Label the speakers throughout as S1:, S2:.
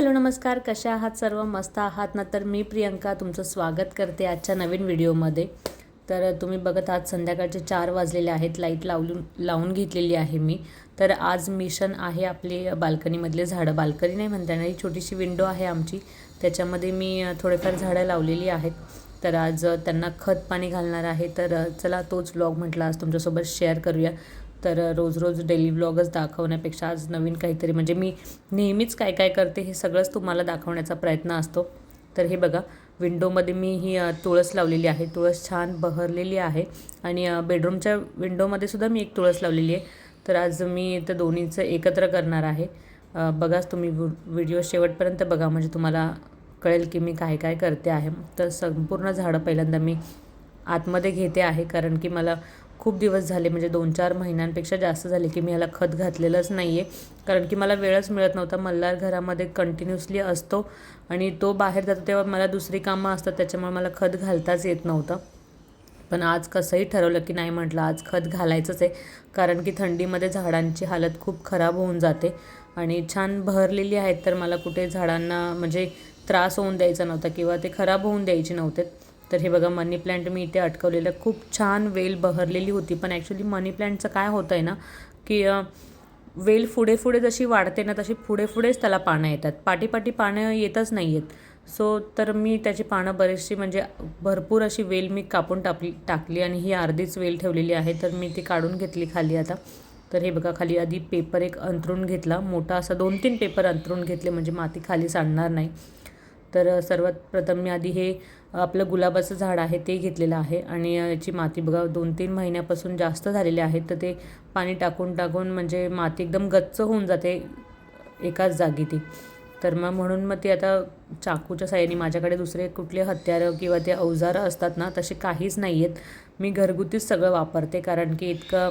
S1: Hello नमस्कार. कशा आहात सर्व? मस्त आहात ना? तर मी प्रियंका तुमचं स्वागत करते आजच्या नवीन व्हिडिओमध्ये. तर तुम्ही बघत आहात संध्याकाळचे चार वाजलेले आहेत. लाइट लावून लावून घेतलेली आहे मी. तर आज मिशन आहे आपली बाल्कनीमधले झाडं. बाल्कनी नाही म्हणता येणार ही छोटीशी विंडो आहे आमची. त्याच्यामध्ये मी थोडेफार झाडं लावलेली आहेत. तर आज त्यांना खत पाणी घालणार आहे. तर चला तोच व्लॉग म्हटला आज तुमच्यासोबत शेअर करूया. तर रोज रोज डेली व्लॉगच दाखवण्यापेक्षा आज नवीन काहीतरी. म्हणजे मी नेहमीच काय काय करते हे सगळंच तुम्हाला दाखवण्याचा प्रयत्न असतो. तर हे बघा विंडोमध्ये मी ही तुळस लावलेली आहे. तुळस छान बहरलेली आहे. आणि बेडरूमच्या विंडोमध्ये सुद्धा मी एक तुळस लावलेली आहे. तर आज मी त्या दोन्हीचं एकत्र करणार आहे. बघाच तुम्ही व्हिडिओ शेवटपर्यंत बघा. म्हणजे तुम्हाला कळेल की मी काय काय करते आहे. तर संपूर्ण झाडं पहिल्यांदा मी आतमध्ये घेते आहे. कारण की मला खूप दिवस झाले म्हणजे दोन चार महिन्यांपेक्षा जास्त झाले की मी ह्याला खत घातलेलंच नाही आहे कारण की मला वेळच मिळत नव्हता मल्हार घरामध्ये कंटिन्युअसली असतो आणि तो बाहेर जातो तेव्हा मला दुसरी कामं असतात त्याच्यामुळे मला खत घालताच येत नव्हतं. पण आज कसंही ठरवलं की नाही म्हटलं आज खत घालायचंच आहे. कारण की थंडीमध्ये झाडांची हालत खूप खराब होऊन जाते आणि छान बहरलेली आहेत तर मला कुठे झाडांना म्हणजे त्रास होऊन द्यायचा नव्हता किंवा ते खराब होऊन द्यायचे नव्हते. तर हे बघा मनी प्लॅन्ट मी इथे अटकवलेलं. खूप छान वेल बहरलेली होती. पण ॲक्च्युली मनी प्लॅन्टचं काय होतं आहे ना की वेल पुढे पुढे जशी वाढते ना तशी पुढे पुढेच त्याला पानं येतात. पाठीपाठी पानं येतच नाही आहेत सो तर मी त्याची पानं बरीचशी म्हणजे भरपूर अशी वेल मी कापून टाकली टाकली आणि ही अर्धीच वेल ठेवलेली आहे. तर मी ती काढून घेतली खाली आता. तर हे बघा खाली आधी पेपर एक अंतरून घेतला. मोठा असा दोन तीन पेपर अंतरून घेतले. म्हणजे माती खाली सांडणार नाही. तर सर्वात प्रथम मी आधी हे आपलं गुलाबाचं झाड आहे ते घेतलेलं आहे आणि याची माती बघा दोन तीन महिन्यापासून जास्त झालेली आहे. तर ते पाणी टाकून टाकून म्हणजे माती एकदम गच्च होऊन जाते एकाच जागी ती तर मग म्हणून मग ती आता चाकूच्या साह्याने माझ्याकडे दुसरे कुठले हत्यारं किंवा ते अवजारं असतात ना तसे काहीच नाही आहेत मी घरगुतीच सगळं वापरते कारण की इतकं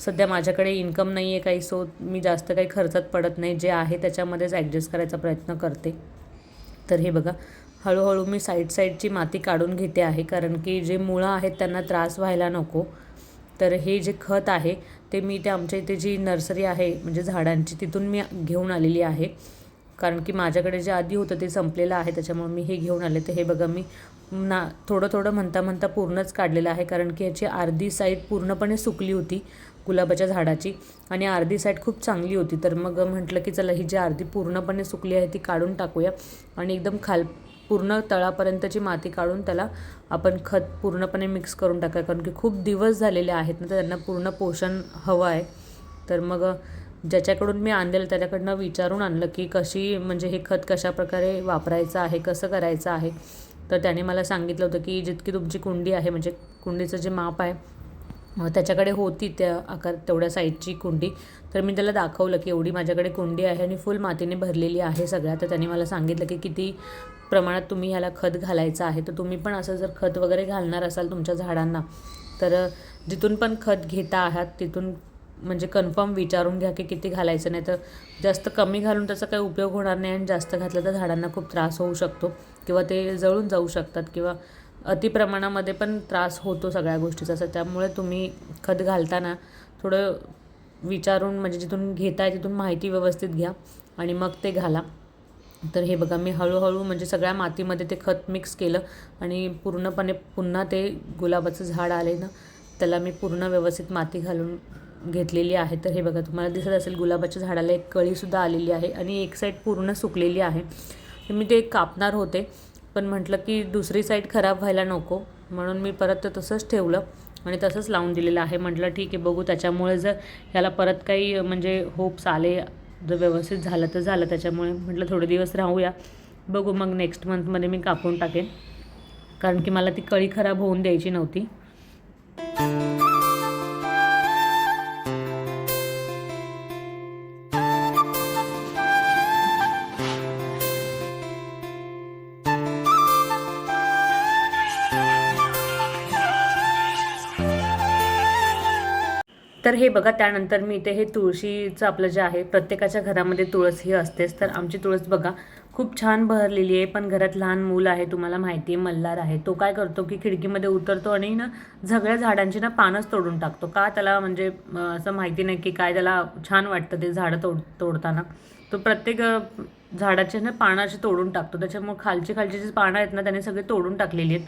S1: सध्या माझ्याकडे इन्कम नाही आहे काही सो मी जास्त काही खर्चात पडत नाही. जे आहे त्याच्यामध्येच ॲडजस्ट करायचा प्रयत्न करते. तर हे बघा हळूहळू मी साईड साईडची माती काढून घेते आहे. कारण की जे मुळं आहेत त्यांना त्रास व्हायला नको. तर हे जे खत आहे ते मी ते आमच्या इथे जी नर्सरी आहे म्हणजे झाडांची तिथून मी घेऊन आलेली आहे. कारण की माझ्याकडे जे आधी होतं ते संपलेलं आहे त्याच्यामुळे मी हे घेऊन आले. तर हे बघा मी ना थोडं थोडं म्हणता म्हणता पूर्णच काढलेलं आहे. कारण की ह्याची अर्धी साईड पूर्णपणे सुकली होती गुलाबाच्या झाडाची. आणि अर्धी साईड खूप चांगली होती. तर मग म्हटलं की चला ही जी अर्धी पूर्णपणे सुकली आहे ती काढून टाकूया. आणि एकदम खाल पूर्ण तळापर्यंतची माती काढून त्याला आपण खत पूर्णपणे मिक्स करून टाकाय कारण की खूप दिवस झालेले आहेत ना तर त्यांना पूर्ण पोषण हवं आहे. तर मग ज्याच्याकडून मी आणलेलं त्याच्याकडनं विचारून आणलं की कशी म्हणजे हे खत कशा प्रकारे वापरायचं आहे कसं करायचं आहे. तर त्याने मला सांगितलं होतं की जितकी तुमची कुंडी आहे म्हणजे कुंडीचं जे माप आहे त्याच्याकडे होती त्या आकार तेवढ्या साईजची कुंडी. तर मी त्याला दाखवलं की एवढी माझ्याकडे कुंडी आहे आणि फुल मातीने भरलेली आहे सगळ्या. तर त्याने मला सांगितलं की किती प्रमाणात तुम्ही ह्याला खत घालायचं आहे. तर तुम्ही पण असं जर खत वगैरे घालणार असाल तुमच्या झाडांना तर जिथून पण खत घेता आहात तिथून म्हणजे कन्फर्म विचारून घ्या की किती घालायचं. नाही तर जास्त कमी घालून त्याचा काही उपयोग होणार नाही आणि जास्त घातलं तर झाडांना खूप त्रास होऊ शकतो किंवा ते जळून जाऊ शकतात किंवा अतिप्रमाणामध्ये पण त्रास होतो सगळ्या गोष्टीचा. असं त्यामुळे तुम्ही खत घालताना थोडं विचारून म्हणजे जिथून घेताय तिथून माहिती व्यवस्थित घ्या आणि मग ते घाला. तर हे बघा मी हळूहळू म्हणजे सगळ्या मातीमध्ये ते खत मिक्स केलं आणि पूर्णपणे पुन्हा ते गुलाबाचं झाड आले ना त्याला मी पूर्ण व्यवस्थित माती घालून घेतलेली आहे. तर हे बघा तुम्हाला दिसत असेल गुलाबाच्या झाडाला एक कळीसुद्धा आलेली आहे आणि एक साईड पूर्ण सुकलेली आहे. मी ते कापणार होते. पण म्हटलं की दुसरी साईड खराब व्हायला नको. म्हणून मी परत ते तसंच ठेवलं आणि तसंच लावून दिलेलं आहे. म्हटलं ठीक आहे बघू त्याच्यामुळे जर ह्याला परत काही म्हणजे होप्स आले जर व्यवस्थित झालं तर झालं. त्याच्यामुळे म्हटलं थोडे दिवस राहूया. बघू मग नेक्स्ट मंथमध्ये मी कापून टाकेन. कारण की मला ती कळी खराब होऊन द्यायची नव्हती. तर हे बघा त्यानंतर मी इथे हे तुळशीचं आपलं जे आहे प्रत्येकाच्या घरामध्ये तुळस ही असतेच. तर आमची तुळस बघा खूप छान बहरलेली आहे पण घरात लहान मूल आहे तुम्हाला माहिती आहे मल्हार आहे. तो काय करतो की खिडकीमध्ये उतरतो आणि ना सगळ्या झाडांची ना पानच तोडून टाकतो. का त्याला म्हणजे असं माहिती नाही की काय त्याला छान वाटतं ते झाडं तोड तोडताना. तो प्रत्येक झाडाचे ना पानं तोडून टाकतो. त्याच्यामुळे खालची खालची जी पानं आहेत ना त्याने सगळे तोडून टाकलेली आहेत.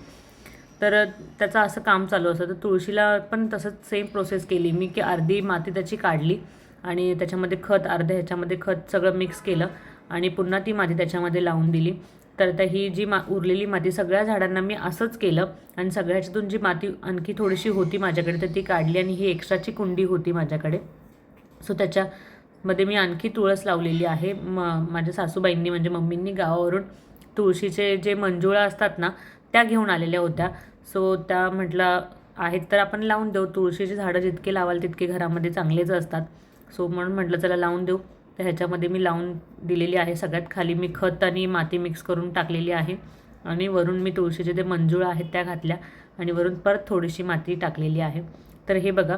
S1: तर त्याचं असं काम चालू असतं. तर तुळशीला पण तसंच सेम प्रोसेस केली मी की अर्धी माती त्याची काढली आणि त्याच्यामध्ये खत अर्ध्या ह्याच्यामध्ये खत सगळं मिक्स केलं आणि पुन्हा ती माती त्याच्यामध्ये लावून दिली. तर आता ही जी मा उरलेली माती सगळ्या झाडांना मी असंच केलं आणि सगळ्याच्यातून जी माती आणखी थोडीशी होती माझ्याकडे तर ती काढली आणि ही एक्स्ट्राची कुंडी होती माझ्याकडे. सो त्याच्यामध्ये मी आणखी तुळस लावलेली आहे. म माझ्या सासूबाईंनी म्हणजे मम्मींनी गावावरून तुळशीचे जे मंजुळा असतात ना त्या घेऊन आलेल्या होत्या. सो त्या म्हटलं आहेत तर आपण लावून देऊ. तुळशीची झाडं जितके लावाल तितके घरामध्ये चांगलेच असतात. सो म्हणून म्हटलं चला लावून देऊ. तर ह्याच्यामध्ये मी लावून दिलेली आहे सगळ्यात खाली. मी खत आणि माती मिक्स करून टाकलेली आहे. आणि वरून मी तुळशीचे जे मंजूळ आहेत त्या घातल्या. आणि वरून परत थोडीशी माती टाकलेली आहे. तर हे बघा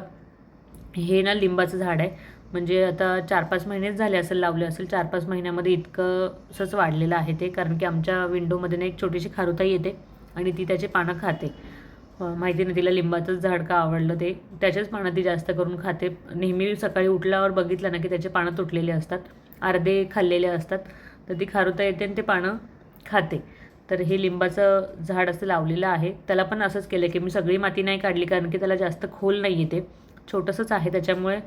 S1: हे ना लिंबाचं झाड आहे. म्हणजे आता चार पाच महिनेच झाले असेल लावले असेल. चार पाच महिन्यामध्ये इतकंसंच वाढलेलं आहे ते. कारण की आमच्या विंडोमध्ये ना एक छोटीशी खारुताई येते. आणि ती त्याचे पानं खाते. माहिती नाही तिला लिंबाचंच झाड का आवडलं ते. त्याच्याच पानं ती जास्त करून खाते. नेहमी सकाळी उठल्यावर बघितलं ना की त्याचे पानं तुटलेले असतात अर्धे खाल्लेले असतात तर ती खारुता येते आणि ते पानं खाते. तर हे लिंबाचं झाड असं लावलेलं आहे. त्याला पण असंच केलं की मी सगळी माती नाही काढली कारण की त्याला जास्त खोल नाही येते छोटंसंच आहे त्याच्यामुळे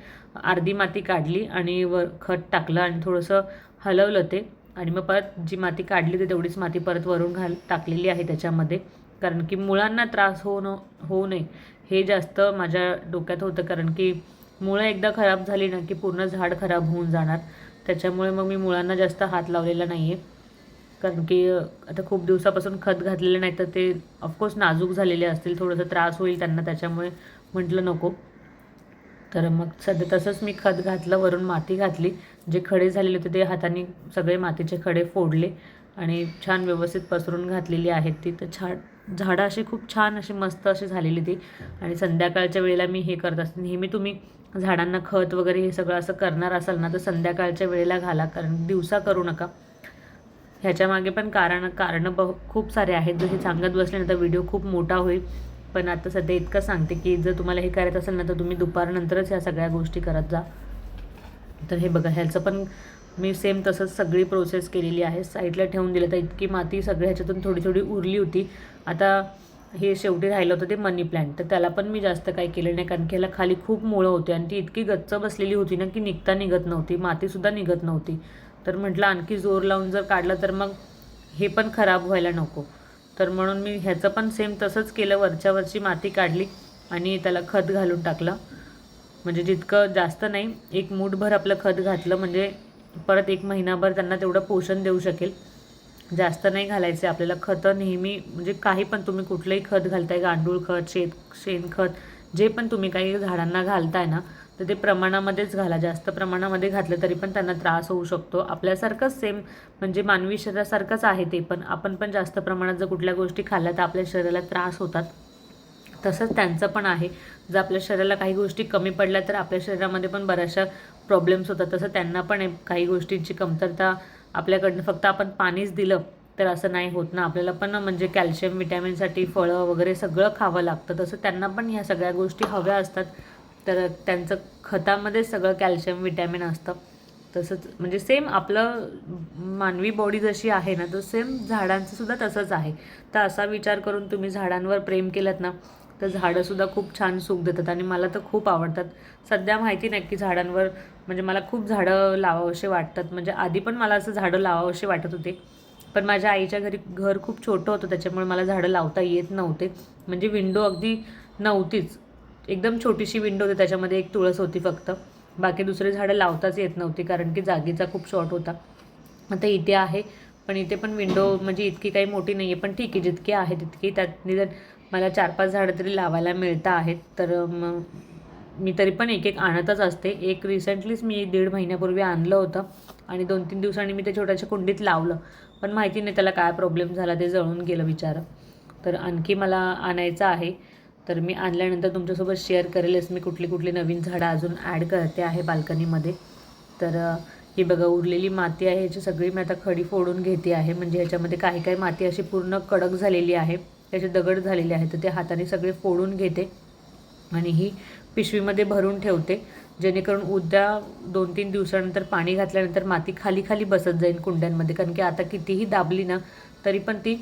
S1: अर्धी माती काढली आणि वर खत टाकलं आणि थोडंसं हलवलं ते. आणि मग परत जी माती काढली होती तेवढीच माती परत वरून घाल टाकलेली आहे त्याच्यामध्ये. कारण की मुळांना त्रास होऊ न होऊ नये. हे जास्त माझ्या डोक्यात होतं. कारण की मुळं एकदा खराब झाली ना की पूर्ण झाड खराब होऊन जाणार. त्याच्यामुळे मग मी मुळांना जास्त हात लावलेला नाही आहे कारण की आता खूप दिवसापासून खत घातलेलं नाही तर ते ऑफकोर्स नाजूक झालेले असतील. थोडंसं त्रास होईल त्यांना त्याच्यामुळे म्हटलं नको. तर मग सध्या तसंच मी खत घातलं वरून माती घातली. जे खडे झालेले होते ते हाताने सगळे मातीचे खडे फोडले आणि छान व्यवस्थित पसरून घातलेली आहेत ती. तर छान झाडं अशी खूप छान अशी मस्त अशी झालेली ती. आणि संध्याकाळच्या वेळेला मी हे करत असते. नेहमी तुम्ही झाडांना खत वगैरे हे सगळं असं करणार असाल ना तर संध्याकाळच्या वेळेला घाला. कारण दिवसा करू नका. ह्याच्यामागे पण कारण कारणं ब खूप सारे आहेत. जर हे सांगत बसले ना तर व्हिडिओ खूप मोठा होईल. पण आता सध्या इतकं सांगते की जर तुम्हाला हे करायचं असेल ना तर तुम्ही दुपारनंतरच ह्या सगळ्या गोष्टी करत जा. तर हे बघा ह्याचं पण मी सेम तसंच सगळी प्रोसेस केलेली आहे. साईडला ठेवून दिलं तर इतकी माती सगळ्या ह्याच्यातून थोडी थोडी उरली होती. आता हे शेवटी राहिलं होतं ते मनी प्लॅन्ट तर त्याला पण मी जास्त काही केलं नाही कारण की ह्याला खाली खूप मुळं होती आणि ती इतकी गच्च बसलेली होती ना की निघता निघत नव्हती मातीसुद्धा निघत नव्हती. तर म्हटलं आणखी जोर लावून जर काढलं तर मग हे पण खराब व्हायला नको. तर म्हणून मी ह्याचं पण सेम तसंच केलं. वरच्या वरची माती काढली आणि त्याला खत घालून टाकलं. म्हणजे जितकं जास्त नाही एक मूठभर आपलं खत घातलं. म्हणजे परत एक महिनाभर त्यांना तेवढं पोषण देऊ शकेल. जास्त नाही घालायचे. आपल्याला खतं नेहमी म्हणजे काही पण तुम्ही कुठलंही खत घालताय गांडूळ खत शेत शेणखत जे पण तुम्ही काही झाडांना घालताय ना तर ते प्रमाणामध्येच घाला. जास्त प्रमाणामध्ये घातलं तरी पण त्यांना त्रास होऊ शकतो. आपल्यासारखंच सेम म्हणजे मानवी शरीरासारखंच आहे ते पण. आपण पण जास्त प्रमाणात जर कुठल्या गोष्टी खाल्ल्या तर आपल्या शरीराला त्रास होतात. तसंच त्यांचं पण आहे. जर आपल्या शरीराला काही गोष्टी कमी पडल्या तर आपल्या शरीरामध्ये पण बऱ्याचशा प्रॉब्लेम्स होतात. तसं त्यांना पण काही गोष्टींची कमतरता. आपल्याकडनं फक्त आपण पाणीच दिलं तर असं नाही होत ना. आपल्याला पण म्हणजे कॅल्शियम विटॅमिनसाठी फळं वगैरे सगळं खावं लागतं. तसं त्यांना पण ह्या सगळ्या गोष्टी हव्या असतात. तर त्यांचं खतामध्ये सगळं कॅल्शियम विटॅमिन असतं. तसंच म्हणजे सेम आपलं मानवी बॉडी जशी आहे ना तर सेम झाडांचं सुद्धा तसंच आहे. तर असा विचार करून तुम्ही झाडांवर प्रेम केलं ना तर झाडंसुद्धा खूप छान सुख देतात आणि मला तर खूप आवडतात. सध्या माहिती नाही की झाडांवर म्हणजे मला खूप झाडं लावावंसे वाटतात. म्हणजे आधी पण मला असं झाडं लावावंसे वाटत होते. पण माझ्या आईच्या घरी घर खूप छोटं होतं त्याच्यामुळे मला झाडं लावता येत नव्हते. म्हणजे विंडो अगदी नव्हतीच. एकदम छोटीशी विंडो होती त्याच्यामध्ये एक तुळस होती फक्त. बाकी दुसरे झाडं लावताच येत नव्हती कारण की जागेचा खूप शॉर्ट होता. आता इथे आहे पण इथे पण विंडो म्हणजे इतकी काही मोठी नाही आहे पण ठीक आहे जितकी आहे तितकी. त्यात निदान मला चार पाच झाडं तरी लावायला मिळतं आहेत तर मग मी तरी पण एक एक आणतच असते. एक रिसेंटलीच मी दीड महिन्यापूर्वी आणलं होतं आणि दोन तीन दिवसांनी मी ते छोट्याशा कुंडीत लावलं. पण माहिती नाही त्याला काय प्रॉब्लेम झाला ते जळून गेलं बिचारं. तर आणखी मला आणायचं आहे. तर मी आणल्यानंतर तुमच्यासोबत शेअर करेलच मी कुठली कुठली नवीन झाडं अजून ॲड करते आहे बाल्कनीमध्ये. तर ही बघा उरलेली माती आहे ह्याची सगळी मी आता खडी फोडून घेते आहे. म्हणजे ह्याच्यामध्ये काही काही माती अशी पूर्ण कडक झालेली आहे. त्याचे दगड झालेले आहेत. तर ते हाताने सगळे फोडून घेते आणि ही पिशवीमध्ये भरून ठेवते. जेणेकरून उद्या दोन तीन दिवसानंतर पाणी घातल्यानंतर माती खाली खाली बसत जाईल कुंड्यांमध्ये. कारण की आता कितीही दाबली ना तरी पण ती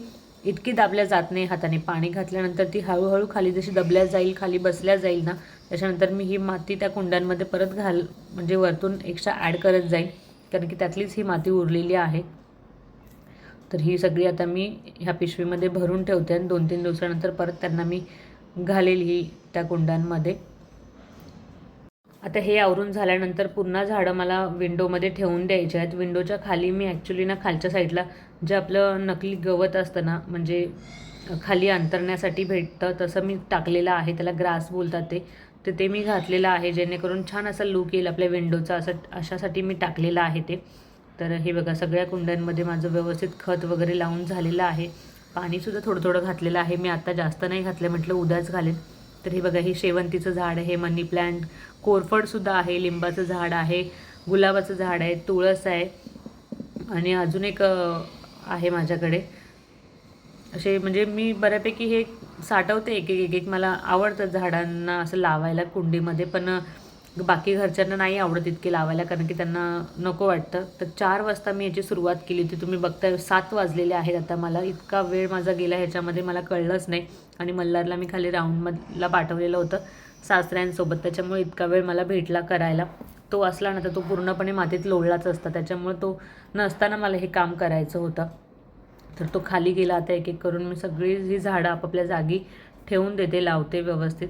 S1: इतकी दाबल्या जात नाही हाताने. पाणी घातल्यानंतर ती हळूहळू खाली जशी दबल्या जाईल खाली बसल्या जाईल ना त्याच्यानंतर मी ही माती त्या कुंड्यांमध्ये परत घाल म्हणजे वरतून एक्स्ट्रा ॲड करत जाईल कारण की त्यातलीच ही माती उरलेली आहे. तर ही सगळी आता मी ह्या पिशवीमध्ये भरून ठेवते आणि दोन तीन दिवसानंतर परत त्यांना मी घालेल ही त्या कुंड्यांमध्ये. आता हे आवरून झाल्यानंतर पुन्हा झाडं मला विंडोमध्ये ठेवून द्यायचे आहेत. विंडोच्या खाली मी ॲक्च्युली ना खालच्या साईडला जे आपलं नकली गवत असतं ना म्हणजे खाली अंतरण्यासाठी भेटतं तसं मी टाकलेलं आहे त्याला ग्रास बोलतात ते तर ते मी घातलेलं आहे जेणेकरून छान असा लुक येईल आपल्या विंडोचा असं अशासाठी मी टाकलेलं आहे ते. तर हे बघा सगळ्या कुंड्यांमध्ये माझं व्यवस्थित खत वगैरे लावून झालेलं आहे. पाणीसुद्धा थोडं थोडं घातलेलं आहे मी आत्ता जास्त नाही घातलं म्हटलं उद्याच घालेन. तर हे बघा हे शेवंतीचं झाड आहे मनी प्लांट कोरफडसुद्धा आहे लिंबाचं झाड आहे गुलाबाचं झाड आहे तुळस आहे आणि अजून एक आहे माझ्याकडे. असे म्हणजे मी बऱ्यापैकी हे साठवते एक एक एक एक. मला आवडतं झाडांना असं लावायला कुंडीमध्ये पण बाकी घरच्यांना नाही आवडत इतके लावायला कारण की त्यांना नको वाटतं. तर चार वाजता मी याची सुरुवात केली होती. तुम्ही बघताय सात वाजलेले आहेत आता मला. इतका वेळ माझा गेला ह्याच्यामध्ये मला कळलंच नाही. आणि मल्हारला मी खाली राऊंडमधला पाठवलेलं होतं सासऱ्यांसोबत. त्याच्यामुळे इतका वेळ मला भेटला करायला. तो असला ना तर तो पूर्णपणे मातीत लोळलाच असता. त्याच्यामुळे तो नसताना मला हे काम करायचं होतं. तर तो खाली गेला आता एक एक करून मी सगळी ही झाडं आपापल्या जागी ठेवून देते लावते व्यवस्थित.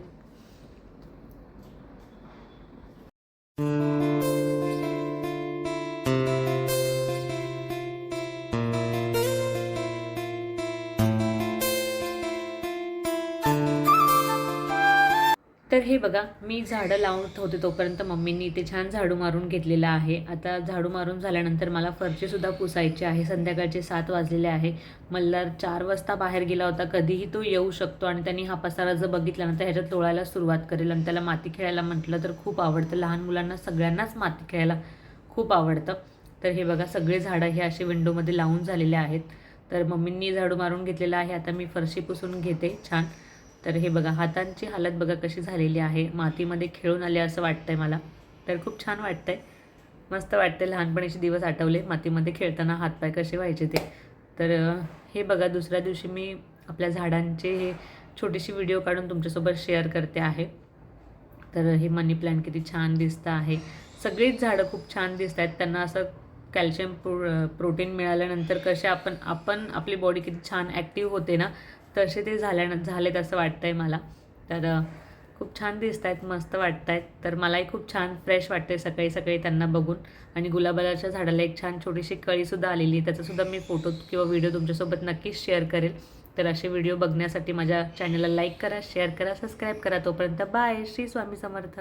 S1: बघा मी झाडं लावत होते तोपर्यंत मम्मींनी इथे छान झाडू मारून घेतलेलं आहे. आता झाडू मारून झाल्यानंतर मला फरचीसुद्धा पुसायची आहे. संध्याकाळचे सात वाजलेले आहे. मल्हार चार वाजता बाहेर गेला होता. कधीही तो येऊ शकतो आणि त्यांनी हा पसारा जर बघितला ह्याच्यात तोळायला सुरुवात करेल आणि त्याला माती खेळायला म्हटलं तर खूप आवडतं. लहान मुलांना सगळ्यांनाच माती खेळायला खूप आवडतं. तर हे बघा सगळे झाडं हे असे विंडोमध्ये लावून झालेले आहेत. तर मम्मींनी झाडू मारून घेतलेलं आहे. आता मी फरशी पुसून घेते छान. तर हे बघा हातांची हालत बघा कशी झालेली आहे. मातीमध्ये खेळून आले असं वाटतंय मला. तर खूप छान वाटतंय. मस्त वाटतंय लहानपणीचे दिवस आठवले. मातीमध्ये खेळताना हातपाय कसे व्हायचे ते. तर हे बघा दुसऱ्या दिवशी मी आपल्या झाडांचे हे छोटीशी व्हिडिओ काढून तुमच्यासोबत शेअर करते आहे. तर हे मनी प्लॅन किती छान दिसतं आहे. सगळीच झाडं खूप छान दिसत आहेत. त्यांना असं कॅल्शियम प्रो प्रोटीन मिळाल्यानंतर कसे आपण आपण आपली बॉडी किती छान ॲक्टिव्ह होते ना तसे ते झाल्यानं झालेत असं वाटतं आहे मला. तर खूप छान दिसत आहेत मस्त वाटत आहेत तर मलाही खूप छान फ्रेश वाटते सकाळी सकाळी त्यांना बघून. आणि गुलाबाच्या झाडाला एक छान छोटीशी कळीसुद्धा आलेली त्याचासुद्धा मी फोटो किंवा व्हिडिओ तुमच्यासोबत नक्कीच शेअर करेल. तर असे व्हिडिओ बघण्यासाठी माझ्या चॅनलला लाईक करा शेअर करा सबस्क्राईब करा. तोपर्यंत बाय. श्री स्वामी समर्थ.